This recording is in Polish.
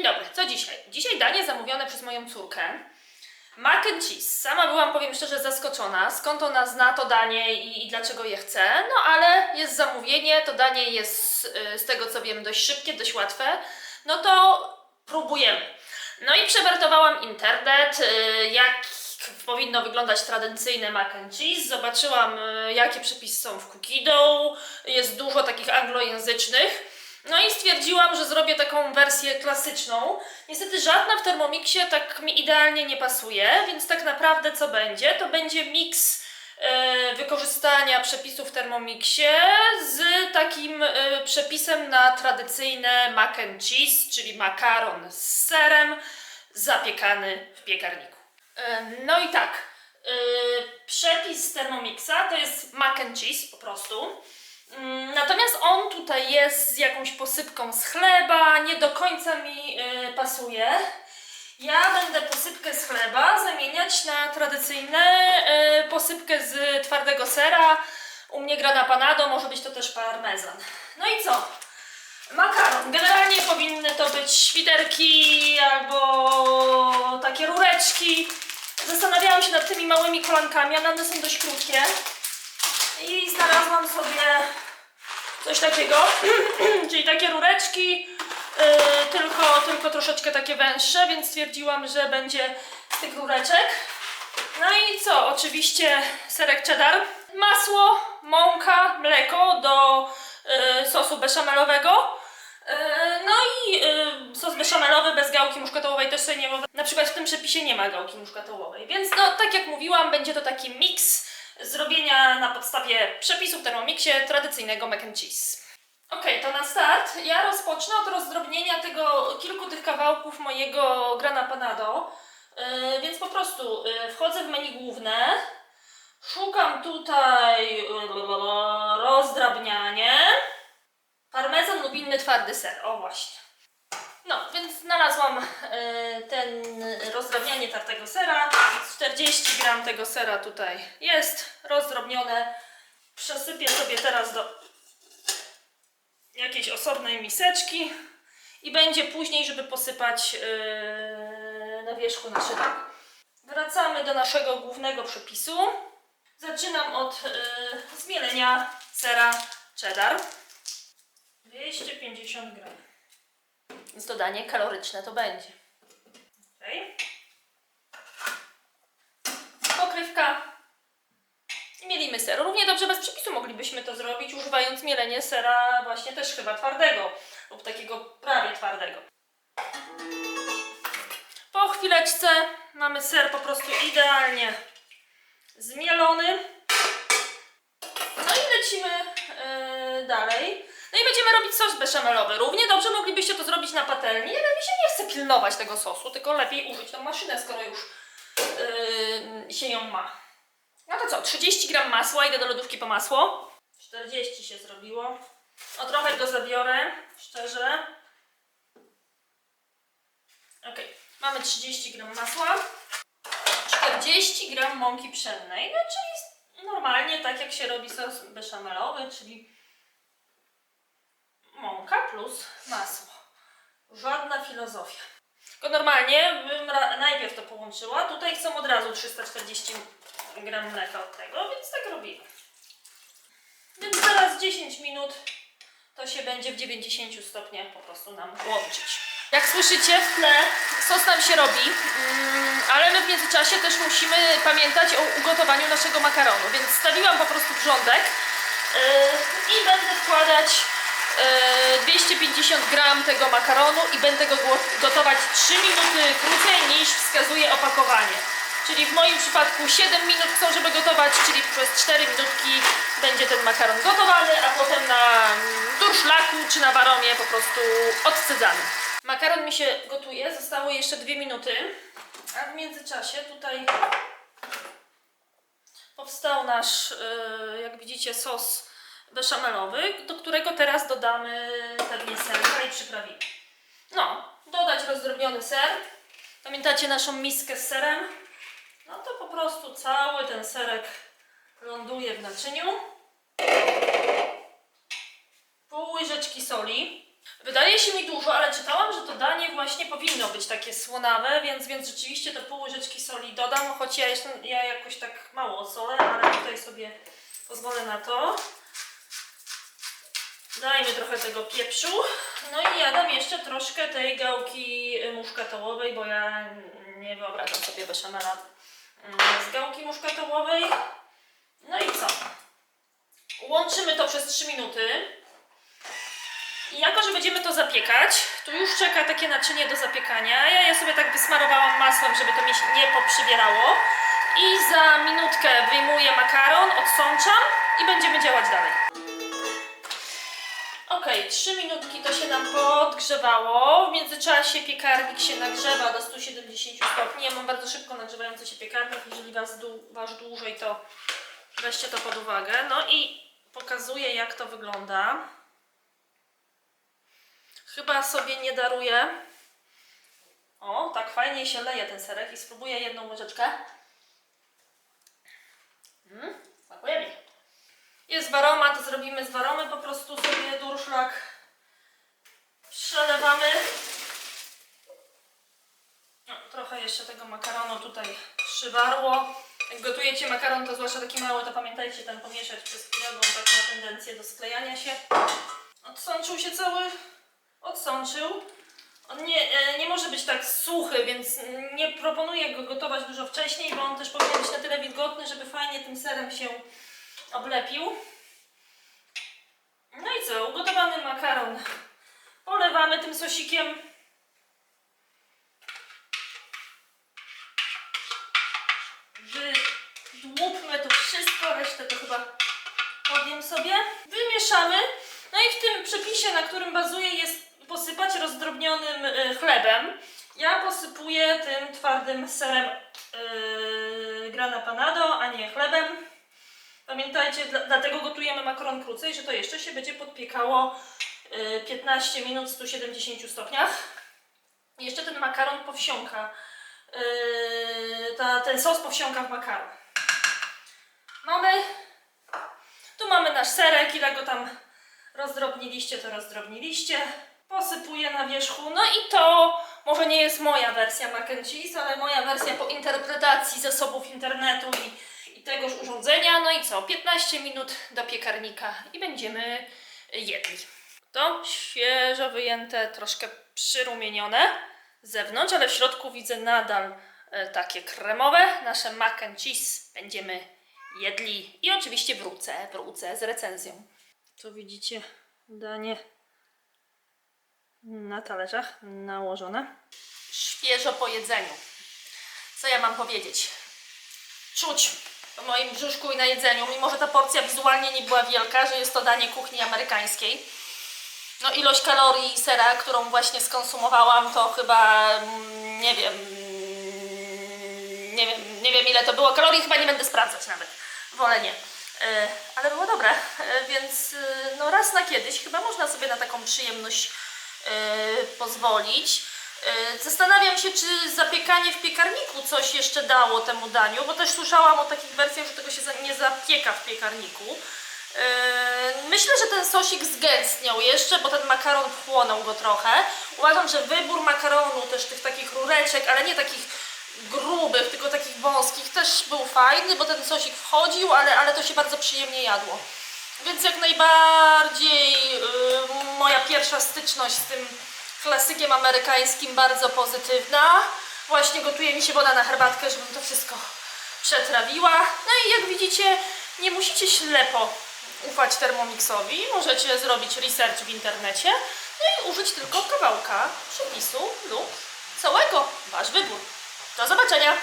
Dzień dobry, co dzisiaj? Dzisiaj danie zamówione przez moją córkę. Mac and cheese. Sama byłam, powiem szczerze, zaskoczona, skąd ona zna to danie i, i dlaczego je chce. No ale jest zamówienie, to danie jest y, z tego co wiem dość szybkie, dość łatwe. No to próbujemy. No i przewertowałam internet, y, jak powinno wyglądać tradycyjne mac and cheese. Zobaczyłam, y, jakie przepisy są w cookie. Jest dużo takich anglojęzycznych. No i stwierdziłam, że zrobię taką wersję klasyczną. Niestety żadna w Thermomixie tak mi idealnie nie pasuje, więc tak naprawdę co będzie? To będzie miks e, wykorzystania przepisów w Thermomixie z takim e, przepisem na tradycyjne mac and cheese, czyli makaron z serem zapiekany w piekarniku. E, No i tak, e, przepis Thermomixa to jest mac and cheese po prostu. Mm, Natomiast on tutaj jest z jakąś posypką z chleba, nie do końca mi y, pasuje. Ja będę posypkę z chleba zamieniać na tradycyjne y, posypkę z twardego sera. U mnie grana panado, może być to też parmezan. No i co? Makaron. Generalnie powinny to być świderki albo takie rureczki. Zastanawiałam się nad tymi małymi kolankami, ale one są dość krótkie. I znalazłam sobie coś takiego, czyli takie rureczki, yy, tylko, tylko troszeczkę takie węższe, więc stwierdziłam, że będzie z tych rureczek. No i co? Oczywiście serek cheddar, masło, mąka, mleko do yy, sosu beszamelowego. Yy, No i yy, sos beszamelowy bez gałki muszkatołowej też sobie nie wyobrażam. Na przykład w tym przepisie nie ma gałki muszkatołowej, więc no tak jak mówiłam, będzie to taki miks zrobienia na podstawie przepisów w Thermomixie tradycyjnego mac and cheese. Ok, to na start ja rozpocznę od rozdrobnienia tego kilku tych kawałków mojego grana panado. Yy, więc po prostu yy, wchodzę w menu główne, szukam tutaj yy, rozdrabnianie, parmezan lub inny twardy ser, o właśnie. Znalazłam e, ten rozdrabnianie tartego sera. 40 gram tego sera tutaj jest rozdrobnione. Przesypię sobie teraz do jakiejś osobnej miseczki i będzie później, żeby posypać e, na wierzchu nasze. Wracamy do naszego głównego przepisu. Zaczynam od e, zmielenia sera cheddar. 250 gram. Więc kaloryczne to będzie. Okay. Pokrywka. Mielimy ser. Równie dobrze bez przepisu moglibyśmy to zrobić, używając mielenie sera właśnie też chyba twardego lub takiego prawie twardego. Po chwileczce mamy ser po prostu idealnie zmielony. No i lecimy yy, dalej. No i będziemy robić sos beszamelowy. Równie dobrze moglibyście to zrobić na patelni, ale mi się nie chce pilnować tego sosu, tylko lepiej użyć tą maszynę, skoro już yy, się ją ma. No to co, 30 gram masła, idę do lodówki po masło. 40 się zrobiło. O trochę go zabiorę, szczerze. Ok, mamy 30 gram masła. 40 gram mąki pszennej, no czyli normalnie tak jak się robi sos beszamelowy, czyli plus masło. Żadna filozofia. Tylko normalnie bym najpierw to połączyła. Tutaj chcą od razu 340 gram mleka od tego, więc tak robimy. Więc zaraz 10 minut to się będzie w 90 stopniach po prostu nam łączyć. Jak słyszycie w tle sos nam się robi, mm, ale my w międzyczasie też musimy pamiętać o ugotowaniu naszego makaronu, więc stawiłam po prostu wrzątek yy, i będę wkładać 250 gram tego makaronu i będę go gotować 3 minuty krócej niż wskazuje opakowanie. Czyli w moim przypadku 7 minut chcą, żeby gotować, czyli przez 4 minutki będzie ten makaron gotowany, a potem na mm, durszlaku czy na waromie po prostu odcedzany. Makaron mi się gotuje, zostały jeszcze 2 minuty, a w międzyczasie tutaj powstał nasz, e, jak widzicie, sos beszamelowy, do którego teraz dodamy pewnie serka i przyprawimy. No, dodać rozdrobniony ser. Pamiętacie naszą miskę z serem? No to po prostu cały ten serek ląduje w naczyniu. Pół łyżeczki soli. Wydaje się mi dużo, ale czytałam, że to danie właśnie powinno być takie słonawe, więc, więc rzeczywiście te pół łyżeczki soli dodam, choć ja, jestem, ja jakoś tak mało solę, ale tutaj sobie pozwolę na to. Dajmy trochę tego pieprzu. No i ja dam jeszcze troszkę tej gałki y, muszkatołowej, bo ja nie wyobrażam sobie beszamela mm, z gałki muszkatołowej. No i co? Łączymy to przez 3 minuty. I jako, że będziemy to zapiekać, tu już czeka takie naczynie do zapiekania. Ja je sobie tak wysmarowałam masłem, żeby to mi się nie poprzybierało. I za minutkę wyjmuję makaron, odsączam i będziemy działać dalej. Okej, 3 minutki to się nam podgrzewało. W międzyczasie piekarnik się nagrzewa do 170 stopni. Ja mam bardzo szybko nagrzewający się piekarnik. Jeżeli was dłu- waż dłużej, to weźcie to pod uwagę. No i pokazuję, jak to wygląda. Chyba sobie nie daruję. O, tak fajnie się leje ten serek i spróbuję jedną łyżeczkę. Mm. Jest waroma, to zrobimy z waromy po prostu sobie durszlak. Przelewamy. No, trochę jeszcze tego makaronu tutaj przywarło. Jak gotujecie makaron, to zwłaszcza taki mały, to pamiętajcie tam pomieszać przez chwilę, bo on tak ma tendencję do sklejania się. Odsączył się cały, odsączył. On nie, e, nie może być tak suchy, więc nie proponuję go gotować dużo wcześniej, bo on też powinien być na tyle wilgotny, żeby fajnie tym serem się oblepił. No i co, ugotowany makaron polewamy tym sosikiem. Wydłupmy to wszystko, resztę to chyba podjem sobie. Wymieszamy. No i w tym przepisie, na którym bazuje, jest posypać rozdrobnionym y, chlebem. Ja posypuję tym twardym serem yy, grana panado, a nie chlebem. Pamiętajcie, dla, dlatego gotujemy makaron krócej, że to jeszcze się będzie podpiekało y, 15 minut w 170 stopniach. I jeszcze ten makaron powsiąka. Yy, ta, ten sos powsiąka w makaron. Mamy. Tu mamy nasz serek, ile go tam rozdrobniliście, to rozdrobniliście. Posypuję na wierzchu. No i to może nie jest moja wersja mac and cheese, ale moja wersja po interpretacji zasobów internetu i tegoż urządzenia. No i co? 15 minut do piekarnika i będziemy jedli. To świeżo wyjęte, troszkę przyrumienione z zewnątrz, ale w środku widzę nadal e, takie kremowe. Nasze mac and cheese będziemy jedli i oczywiście wrócę, wrócę z recenzją. Tu widzicie danie na talerzach nałożone. Świeżo po jedzeniu. Co ja mam powiedzieć? Czuć po moim brzuszku i na jedzeniu, mimo że ta porcja wizualnie nie była wielka, że jest to danie kuchni amerykańskiej. No ilość kalorii sera, którą właśnie skonsumowałam, to chyba mm, nie wiem, nie wiem, nie wiem ile to było kalorii, chyba nie będę sprawdzać nawet. Wolę nie. E, ale było dobre, e, więc e, no raz na kiedyś chyba można sobie na taką przyjemność pozwolić. E, Zastanawiam się, czy zapiekanie w piekarniku coś jeszcze dało temu daniu, bo też słyszałam o takich wersjach, że tego się nie zapieka w piekarniku. Yy, Myślę, że ten sosik zgęstniał jeszcze, bo ten makaron wchłonął go trochę. Uważam, że wybór makaronu, też tych takich rureczek, ale nie takich grubych, tylko takich wąskich, też był fajny, bo ten sosik wchodził, ale, ale to się bardzo przyjemnie jadło. Więc jak najbardziej yy, moja pierwsza styczność z tym klasykiem amerykańskim bardzo pozytywna. Właśnie gotuje mi się woda na herbatkę, żebym to wszystko przetrawiła. No i jak widzicie, nie musicie ślepo ufać Thermomixowi. Możecie zrobić research w internecie no i użyć tylko kawałka przepisu lub całego. Wasz wybór. Do zobaczenia!